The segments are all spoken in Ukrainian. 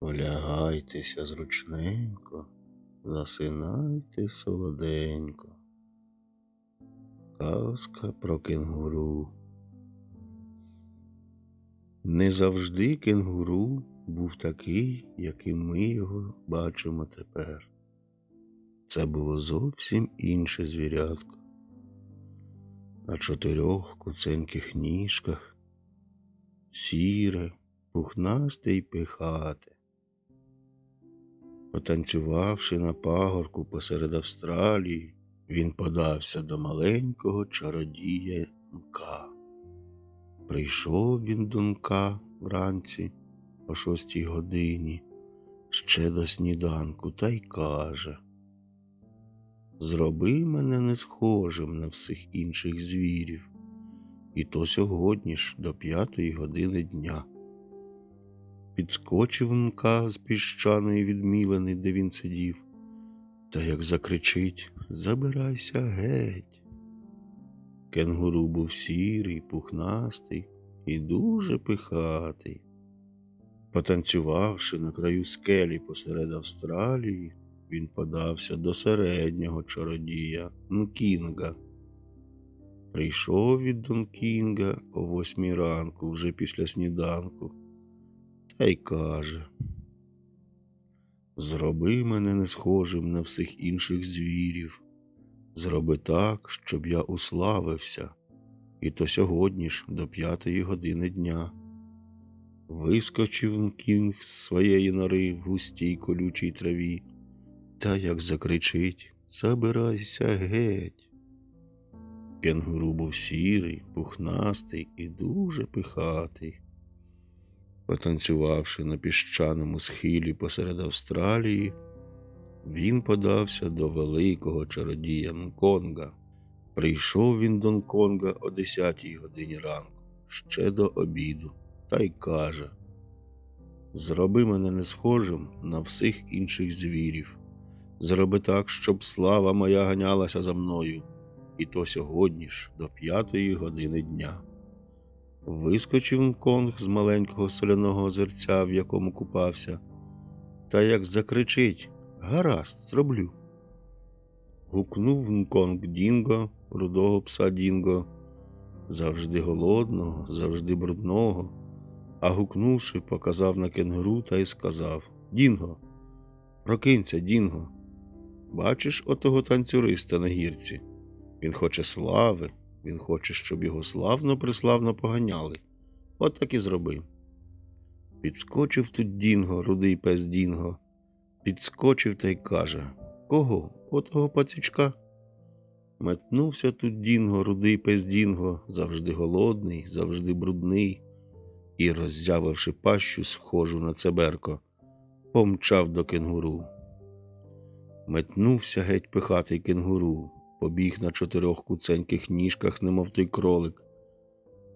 Влягайтеся зручненько, засинайте солоденько. Казка про кенгуру. Не завжди кенгуру був такий, яким ми його бачимо тепер. Це було зовсім інше звірятко. На чотирьох куценьких ніжках, сіре, пухнасте й пихате. Потанцювавши на пагорку посеред Австралії, він подався до маленького чародія Нка. Прийшов він до вранці о шостій годині, ще до сніданку, та й каже Зроби мене не схожим на всіх інших звірів, і то сьогодні ж до п'ятої години дня. Підскочив Нка з піщаної відмілини, де він сидів, та як закричить Забирайся геть. Кенгуру був сірий, пухнастий і дуже пихатий. Потанцювавши на краю скелі посеред Австралії, він подався до середнього чародія Нкінга. Прийшов від Донкінга о восьмій ранку, вже після сніданку, та й каже Зроби мене не схожим на всіх інших звірів. Зроби так, щоб я уславився, і то сьогодні ж до п'ятої години дня. Вискочив кінг з своєї нори в густій колючій траві, та як закричить Забирайся геть. Кенгуру був сірий, пухнастий і дуже пихатий. Потанцювавши на піщаному схилі посеред Австралії, він подався до великого чародія Нконга. Прийшов він до Нконга о 10 годині ранку, ще до обіду, та й каже Зроби мене не схожим на всіх інших звірів. Зроби так, щоб слава моя ганялася за мною, і то сьогодні ж до п'ятої години дня. Вискочив Нконг з маленького соляного озерця, в якому купався, та як закричить Гаразд, зроблю. Гукнув Нконг Дінго, рудого пса Дінго, завжди голодного, завжди брудного, а гукнувши, показав на кенгуру та й сказав Дінго, прокинься, Дінго. Бачиш отого танцюриста на гірці? Він хоче слави, він хоче, щоб його славно приславно поганяли. От так і зроби. Підскочив тут Дінго, рудий пес Дінго, підскочив та й каже Кого? Отого пацючка? Метнувся тут Дінго, рудий пес Дінго, завжди голодний, завжди брудний, і, роззявивши пащу, схожу на цеберко, помчав до кенгуру. Метнувся геть пихатий кенгуру, побіг на чотирьох куценьких ніжках, немов той кролик.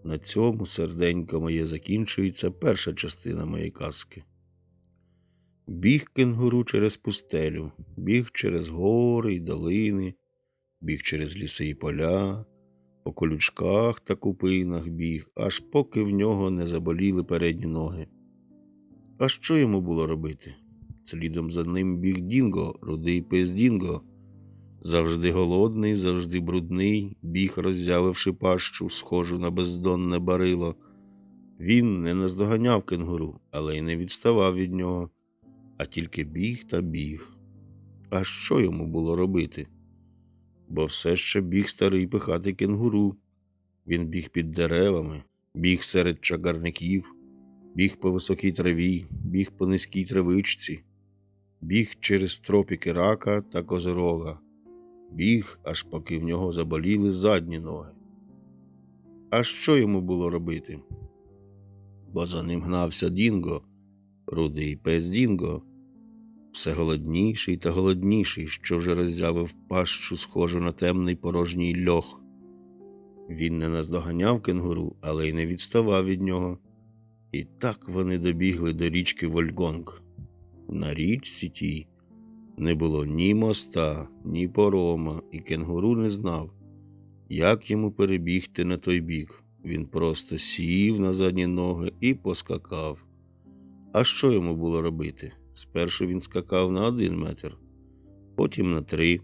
На цьому серденько моє закінчується перша частина моєї казки. Біг кенгуру через пустелю, біг через гори й долини, біг через ліси і поля, по колючках та купинах біг, аж поки в нього не заболіли передні ноги. А що йому було робити? Слідом за ним біг Дінго, рудий пес Дінго, завжди голодний, завжди брудний, біг, роззявивши пащу, схожу на бездонне барило. Він не наздоганяв кенгуру, але й не відставав від нього, а тільки біг та біг. А що йому було робити? Бо все ще біг старий пихатий кенгуру. Він біг під деревами, біг серед чагарників, біг по високій траві, біг по низькій травичці, біг через тропіки рака та козирога, біг, аж поки в нього заболіли задні ноги. А що йому було робити? Бо за ним гнався Дінго, рудий пес Дінго, все голодніший та голодніший, що вже роззявив пащу, схожу на темний порожній льох. Він не наздоганяв кенгуру, але й не відставав від нього. І так вони добігли до річки Вольгонг. На річці тій не було ні моста, ні порома, і кенгуру не знав, як йому перебігти на той бік. Він просто сів на задні ноги і поскакав. А що йому було робити? Спершу він скакав на один метр, потім на три,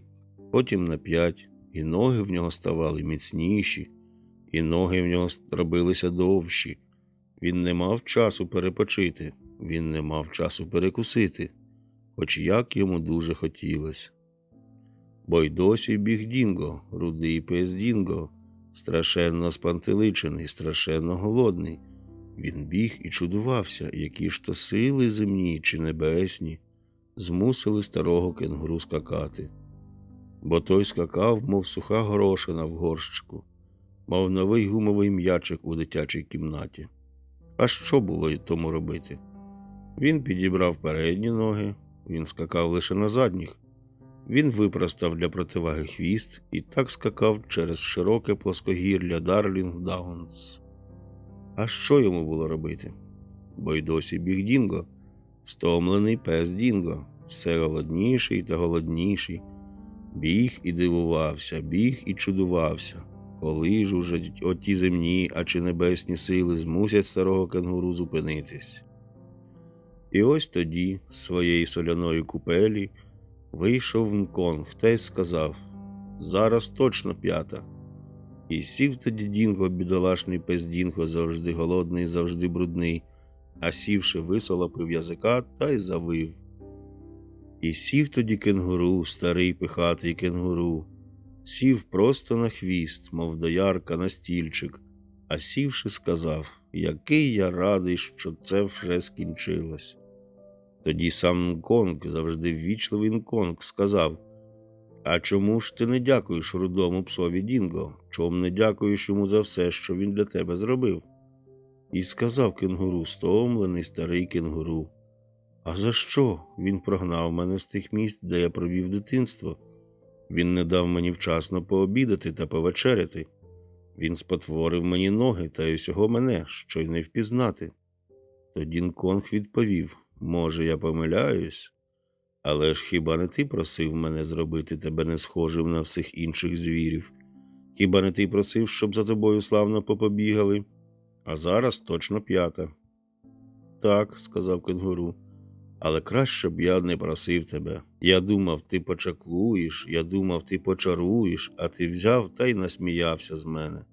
потім на п'ять, і ноги в нього ставали міцніші, і ноги в нього робилися довші. Він не мав часу перепочити, він не мав часу перекусити, хоч як йому дуже хотілося. Бо й досі біг Дінго, рудий пес Дінго, страшенно спантеличений, страшенно голодний. Він біг і чудувався, які ж то сили земні чи небесні змусили старого кенгуру скакати. Бо той скакав, мов суха горошина в горщику, мов новий гумовий м'ячик у дитячій кімнаті. А що було й тому робити? Він підібрав передні ноги, він скакав лише на задніх. Він випростав для противаги хвіст і так скакав через широке плоскогір'я Дарлінг Даунс. А що йому було робити? Бо й досі біг Дінго, стомлений пес Дінго, все голодніший та голодніший. Біг і дивувався, біг і чудувався, коли ж уже оті земні, а чи небесні сили змусять старого кенгуру зупинитись. І ось тоді, з своєї соляної купелі, вийшов Нконг та й сказав Зараз точно п'ята. І сів тоді Дінго, бідолашний пес Дінго, завжди голодний, завжди брудний, а сівши, висолопив язика та й завив. І сів тоді кенгуру, старий пихатий кенгуру, сів просто на хвіст, мов доярка на стільчик, а сівши, сказав, який я радий, що це вже скінчилось. Тоді сам Нконг, завжди ввічливий Нконг, сказав А чому ж ти не дякуєш рудому псові Дінго? Чому не дякуєш йому за все, що він для тебе зробив? І сказав кенгуру, стомлений старий кенгуру. А за що? Він прогнав мене з тих місць, де я провів дитинство. Він не дав мені вчасно пообідати та повечеряти. Він спотворив мені ноги та й усього мене, що й не впізнати. Тоді Нконг відповів Може, я помиляюсь, але ж хіба не ти просив мене зробити тебе не схожим на всіх інших звірів? Хіба не ти просив, щоб за тобою славно попобігали? А зараз точно п'ята. Так, сказав кенгуру, але краще б я не просив тебе. Я думав, ти почаклуєш, я думав, ти почаруєш, а ти взяв та й насміявся з мене.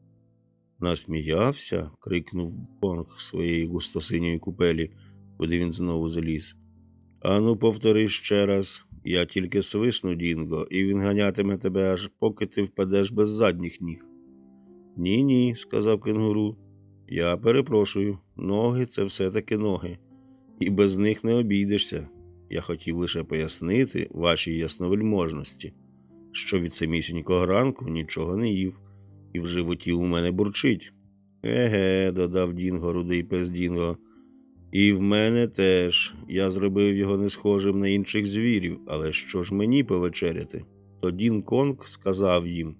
Насміявся? крикнув конг своєї густосиньої купелі, куди він знову заліз. Ану, повтори ще раз. Я тільки свисну, Дінго, і він ганятиме тебе, аж поки ти впадеш без задніх ніг. Ні, ні, сказав кенгуру. Я перепрошую, ноги це все-таки ноги, і без них не обійдешся. Я хотів лише пояснити вашій ясновельможності, що від самісінького ранку нічого не їв, і в животі у мене бурчить. Еге, додав Дінго, рудий пес Дінго. І в мене теж я зробив його не схожим на інших звірів, але що ж мені повечеряти? Тоді Конг сказав їм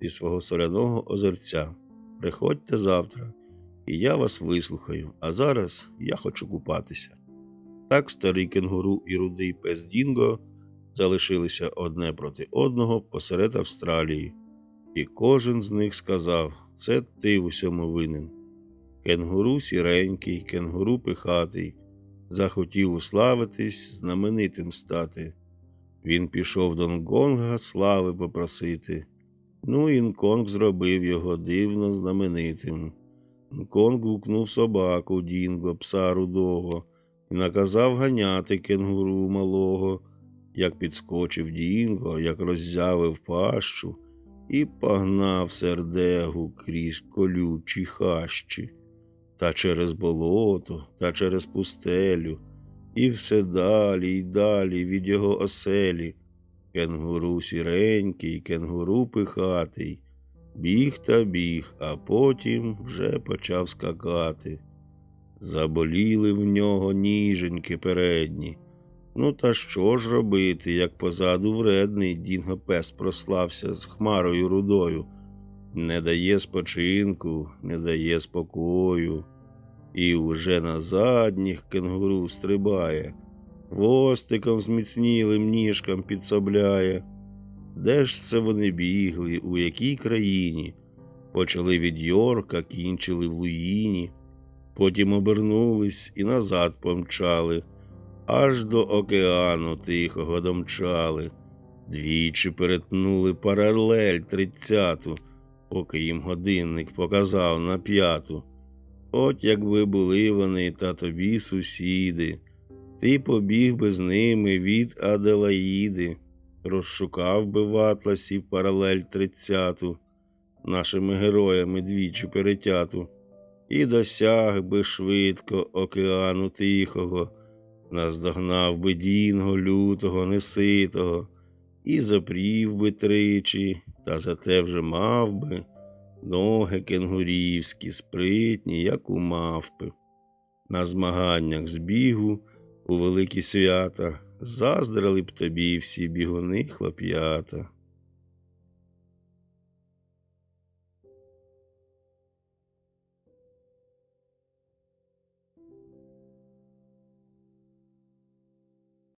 зі свого соляного озерця Приходьте завтра, і я вас вислухаю, а зараз я хочу купатися. Так старий кенгуру і рудий пес Дінго залишилися одне проти одного посеред Австралії, і кожен з них сказав це ти в усьому винен. Кенгуру сіренький, кенгуру пихатий, захотів уславитись, знаменитим стати. Він пішов до Нгонга слави попросити. Ну, і Нконг зробив його дивно знаменитим. Нконг гукнув собаку Дінго, пса рудого, і наказав ганяти кенгуру малого, як підскочив Дінго, як роззявив пащу, і погнав сердегу крізь колючі хащі та через болото, та через пустелю, і все далі й далі від його оселі. Кенгуру сіренький, кенгуру пихатий, біг та біг, а потім вже почав скакати. Заболіли в нього ніженьки передні. Ну, та що ж робити, як позаду вредний Дінго пес прослався з хмарою рудою, не дає спочинку, не дає спокою, і уже на задніх кенгуру стрибає, хвостиком зміцнілим ніжкам підсобляє. Де ж це вони бігли, у якій країні? Почали від Йорка, кінчили в Луїні. потім обернулись і назад помчали, аж до океану тихого домчали. Двічі перетнули паралель тридцяту, поки їм годинник показав на п'яту. От якби були вони та тобі сусіди, ти побіг би з ними від Аделаїди, розшукав би в атласі паралель тридцяту, нашими героями двічі перетяту, і досяг би швидко океану тихого, наздогнав би дінго лютого, неситого, і запрів би тричі, та зате вже мав би ноги кенгурівські, спритні, як у мавпи. На змаганнях з бігу у великі свята заздрили б тобі всі бігуни хлоп'ята.